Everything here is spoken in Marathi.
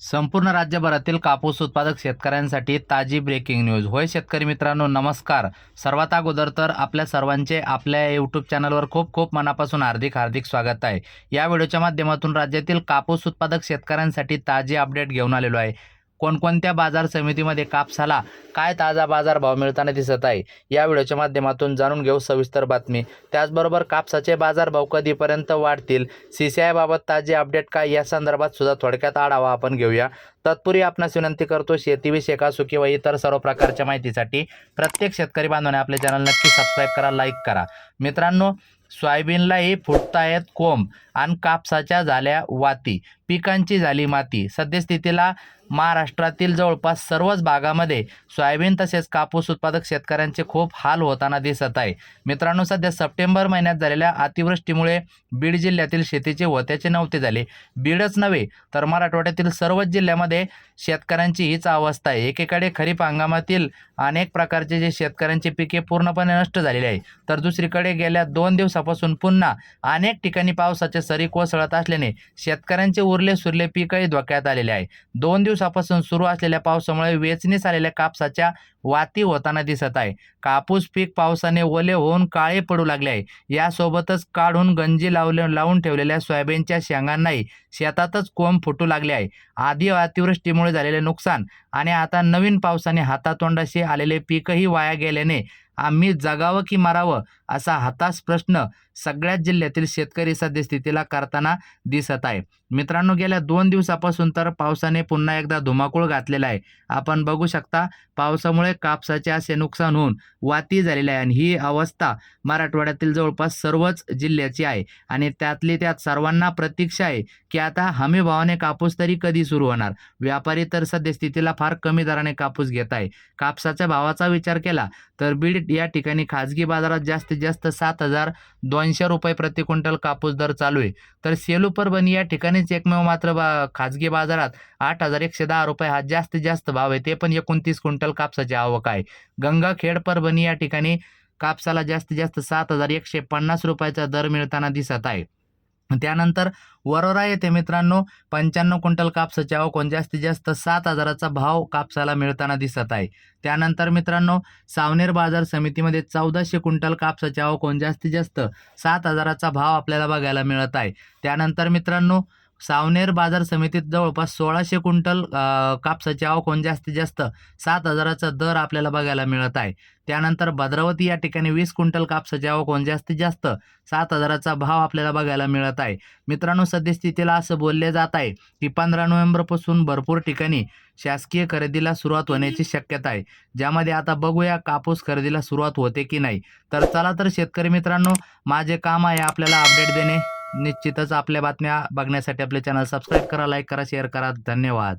संपूर्ण राज्यभरातील कापूस उत्पादक शेतकऱ्यांसाठी ताजी ब्रेकिंग न्यूज होय शेतकरी मित्रांनो नमस्कार. सर्वात अगोदर तर आपल्या सर्वांचे आपल्या यूट्यूब चॅनलवर खूप खूप मनापासून हार्दिक हार्दिक स्वागत आहे. या व्हिडिओच्या माध्यमातून राज्यातील कापूस उत्पादक शेतकऱ्यांसाठी ताजी अपडेट घेऊन आलेलो आहे. कोणकोणत्या बाजार समितीमध्ये कापसाला काय ताजा बाजारभाव मिळताना दिसत आहे या व्हिडिओच्या माध्यमातून जाणून घेऊ सविस्तर बातमी. त्याचबरोबर कापसाचे बाजारभाव कधीपर्यंत वाढतील सी सी आयबाबत ताजे अपडेट काय या संदर्भात सुद्धा थोडक्यात आढावा आपण घेऊया. तत्पूर्वी आपणास विनंती करतो शेतीविषयक असो किंवा इतर सर्व प्रकारच्या माहितीसाठी प्रत्येक शेतकरी बांधवाने आपले चॅनल नक्की सबस्क्राईब करा लाईक करा. मित्रांनो सोयाबीनलाही फुटतायत कोंब आणि कापसाच्या झाल्या वाती. पिकांची झाली माती. सद्यस्थितीला महाराष्ट्रातील जवळपास सर्वच भागामध्ये सोयाबीन तसेच कापूस उत्पादक शेतकऱ्यांचे खूप हाल होताना दिसत आहे. मित्रांनो सध्या सप्टेंबर महिन्यात झालेल्या अतिवृष्टीमुळे बीड जिल्ह्यातील शेतीचे होत्याचे नव्हते झाले. बीडच नव्हे तर मराठवाड्यातील सर्वच जिल्ह्यामध्ये शेतकऱ्यांची हीच अवस्था आहे. एकीकडे खरीप हंगामातील अनेक प्रकारचे जे शेतकऱ्यांची पिके पूर्णपणे नष्ट झालेली आहे. तर दुसरीकडे गेल्या दोन दिवसापासून पुन्हा अनेक ठिकाणी पावसाचे सरी कोसळत असल्याने शेतकऱ्यांचे उरले सुरले पीकही धोक्यात आलेले आहे. दोन दिवसापासून सुरू असलेल्या पावसामुळे वेचणीस आलेल्या कापसाच्या वाती होताना दिसत आहे. कापूस पीक पावसाने ओले होऊन काळे पडू लागले आहे. यासोबतच काढून गंजी लावले लावून ठेवलेल्या सोयाबीनच्या शेंगांनाही शेतातच कोंब फुटू लागले आहे. आधी अतिवृष्टीमुळे झालेले नुकसान आणि आता नवीन पावसाने हातातोंडाशी आलेले पीकही वाया गेल्याने आम्ही जगावं की मारावं असा हताश प्रश्न सगळ्याच जिल्ह्यातील शेतकरी सद्यस्थितीला करताना दिसत आहे. मित्रांनो गेल्या दोन दिवसापासून तर पावसाने पुन्हा एकदा धुमाकूळ घातलेला आहे. आपण बघू शकता पावसामुळे कापसाचे असे नुकसान होऊन वाती झालेली आहे आणि ही अवस्था मराठवाड्यातील जवळपास सर्वच जिल्ह्याची आहे. आणि त्यातली त्यात सर्वांना प्रतीक्षा आहे की आता हमी भावाने कापूस तरी कधी सुरू होणार? व्यापारी तर सद्यस्थितीला फार कमी दराने कापूस घेत आहे. कापसाच्या भावाचा विचार केला तर बीड या ठिकाणी खाजगी बाजारात जास्तीत जास्त सात हजार दोनशे रुपये प्रति क्विंटल कापूस दर चालू आहे. तर सेलू परभणी या ठिकाणीच एकमेव मात्र बा खाजगी बाजारात आठ हजार एकशे दहा रुपये हा जास्तीत जास्त भाव आहे. ते पण एकोणतीस क्विंटल कापसाची आवक आहे. गंगाखेड परभणी या ठिकाणी कापसाला जास्तीत जास्त सात हजार एकशे पन्नास रुपयाचा दर मिळताना दिसत आहे. त्यानंतर वरोरा येथे मित्रांनो पंच्याण्णव क्विंटल कापसाची आवक जास्तीत जास्त सात हजाराचा भाव कापसाला मिळताना दिसत आहे. त्यानंतर मित्रांनो सावनेर बाजार समितीमध्ये चौदाशे क्विंटल कापसाची आवक जास्तीत जास्त सात हजाराचा भाव आपल्याला बघायला मिळत आहे. त्यानंतर मित्रांनो सावनेर बाजार समितीत जवळपास सोळाशे क्विंटल कापसाची आवक होऊन जास्तीत जास्त सात हजाराचा दर आपल्याला बघायला मिळत आहे. त्यानंतर भद्रावती या ठिकाणी वीस क्विंटल कापसाची आवक होऊन जास्तीत जास्त सात हजाराचा भाव आपल्याला बघायला मिळत आहे. मित्रांनो सद्यस्थितीला असं बोलले जात आहे की पंधरा नोव्हेंबरपासून भरपूर ठिकाणी शासकीय खरेदीला सुरुवात होण्याची शक्यता आहे. ज्यामध्ये आता बघूया कापूस खरेदीला सुरुवात होते की नाही. तर चला तर शेतकरी मित्रांनो माझे काम आहे आपल्याला अपडेट देणे. निश्चितच आपल्या बातम्या बघण्यासाठी आपले चॅनल सबस्क्राईब करा लाईक करा शेअर करा. धन्यवाद.